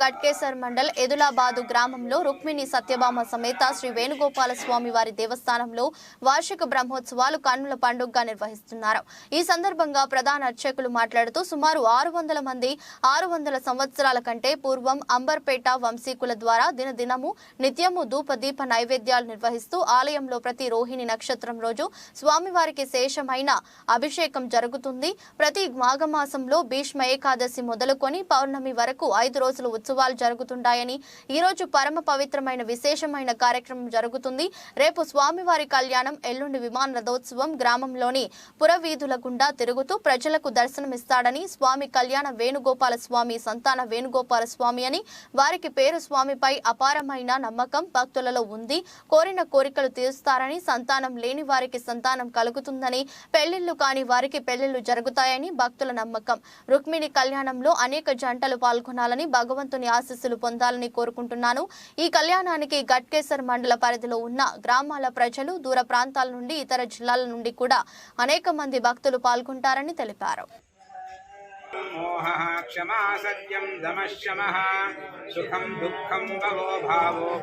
గట్కేసర్ మండల్ ఎదులాబాదు గ్రామంలో రుక్మిణి సత్యభామ సమేత శ్రీ వేణుగోపాల స్వామి వారి దేవస్థానంలో వార్షిక బ్రహ్మోత్సవాలు కన్నుల పండుగగా నిర్వహిస్తున్నారు. ఈ సందర్భంగా ప్రధాన అర్చకులు మాట్లాడుతూ సుమారు ఆరు వందల మంది ఆరు వందల సంవత్సరాల కంటే పూర్వం అంబర్పేట వంశీకుల ద్వారా దినదినము నిత్యము ధూప దీప నైవేద్యాలు నిర్వహిస్తూ ఆలయంలో ప్రతి రోహిణి నక్షత్రం రోజు స్వామివారికి శేషమైన అభిషేకం జరుగుతుంది. ప్రతి మాఘమాసంలో భీష్మ ఏకాదశి మొదలుకొని పౌర్ణమి వరకు ఐదు రోజులు ఉత్సవాలు జరుగుతుంటాయని. ఈరోజు పరమ పవిత్రమైన విశేషమైన కార్యక్రమం జరుగుతుంది. రేపు స్వామివారి కళ్యాణం ఎల్లుండి విమాన రథోత్సవం గ్రామంలోని పురవీధుల గుండా తిరుగుతూ ప్రజలకు దర్శనమిస్తాడని స్వామి కళ్యాణ వేణుగోపాల స్వామి సంతాన వేణుగోపాల స్వామి అని వారికి పేరు స్వామిపై అపారమైన నమ్మకం భక్తులలో ఉంది. కోరిన కోరికలు తీరుస్తారని సంతానం లేని వారికి సంతానం కలుగుతుందని పెళ్ళిళ్ళు కాని వారికి పెళ్ళిళ్ళు జరుగుతాయని భక్తుల నమ్మకం. రుక్మిణి కళ్యాణంలో అనేక జంటలు పాల్గొనాలని భగవంతు భగవంతుని ఆశీస్సులు పొందాలని కోరుకుంటున్నాను. ఈ కళ్యాణానికి గట్కేసర్ మండల పరిధిలో ఉన్న గ్రామాల ప్రజలు దూర ప్రాంతాల నుండి ఇతర జిల్లాల నుండి కూడా అనేక మంది భక్తులు పాల్గొంటారని తెలిపారు.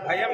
భయం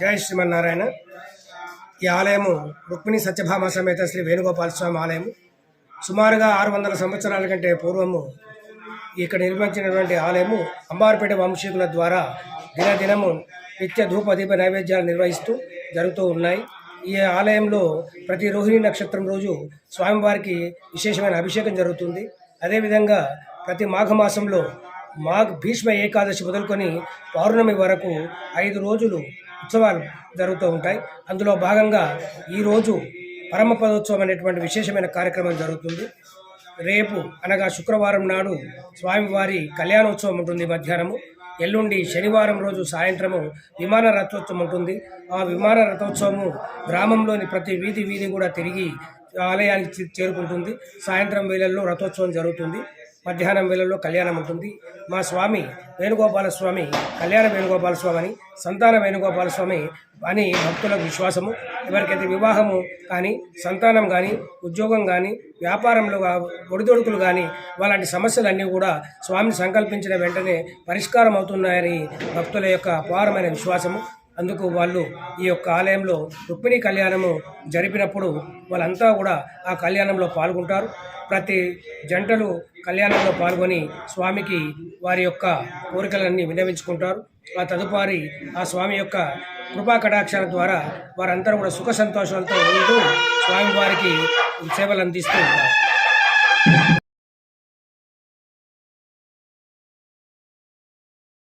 జై శ్రీమన్నారాయణ. ఈ ఆలయము రుక్మిణి సత్యభామ సమేత శ్రీ వేణుగోపాల స్వామి ఆలయము. సుమారుగా ఆరు వందల సంవత్సరాల కంటే పూర్వము ఇక్కడ నిర్మించినటువంటి ఆలయము అంబార్పేట వంశీకుల ద్వారా దినదినము నిత్య ధూప దీప నైవేద్యాలు నిర్వహిస్తూ జరుగుతూ ఉన్నాయి. ఈ ఆలయంలో ప్రతి రోహిణి నక్షత్రం రోజు స్వామివారికి విశేషమైన అభిషేకం జరుగుతుంది. అదేవిధంగా ప్రతి మాఘమాసంలో మాఘ భీష్మ ఏకాదశి మొదలుకొని పౌర్ణమి వరకు ఐదు రోజులు ఉత్సవాలు జరుగుతూ ఉంటాయి. అందులో భాగంగా ఈరోజు పరమపదోత్సవం అనేటువంటి విశేషమైన కార్యక్రమం జరుగుతుంది. రేపు అనగా శుక్రవారం నాడు స్వామివారి కళ్యాణోత్సవం ఉంటుంది మధ్యాహ్నము. ఎల్లుండి శనివారం రోజు సాయంత్రము విమాన రథోత్సవం ఉంటుంది. ఆ విమాన రథోత్సవము గ్రామంలోని ప్రతి వీధి వీధి కూడా తిరిగి ఆలయానికి చేరుకుంటుంది. సాయంత్రం వేళల్లో రథోత్సవం జరుగుతుంది. మధ్యాహ్నం వేళల్లో కళ్యాణం ఉంటుంది. మా స్వామి వేణుగోపాల స్వామి కళ్యాణ వేణుగోపాల స్వామి అని సంతాన వేణుగోపాల స్వామి అని భక్తులకు విశ్వాసము. ఎవరికైతే వివాహము కానీ సంతానం కానీ ఉద్యోగం కానీ వ్యాపారంలో ఒడిదొడుకులు కానీ అలాంటి సమస్యలన్నీ కూడా స్వామిని సంకల్పించిన వెంటనే పరిష్కారం అవుతున్నాయని భక్తుల యొక్క అపారమైన విశ్వాసము. అందుకు వాళ్ళు ఈ యొక్క ఆలయంలో రుక్మిణి కళ్యాణము జరిపినప్పుడు వాళ్ళంతా కూడా ఆ కళ్యాణంలో పాల్గొంటారు. ప్రతి జంటలు కళ్యాణంలో పాల్గొని స్వామికి వారి యొక్క కోరికలన్నీ విన్నవించుకుంటారు. ఆ తదుపరి ఆ స్వామి యొక్క కృపా కటాక్షాల ద్వారా వారందరూ కూడా సుఖ సంతోషాలతో ఉంటూ స్వామివారికి సేవలు అందిస్తూ ఉంటారు.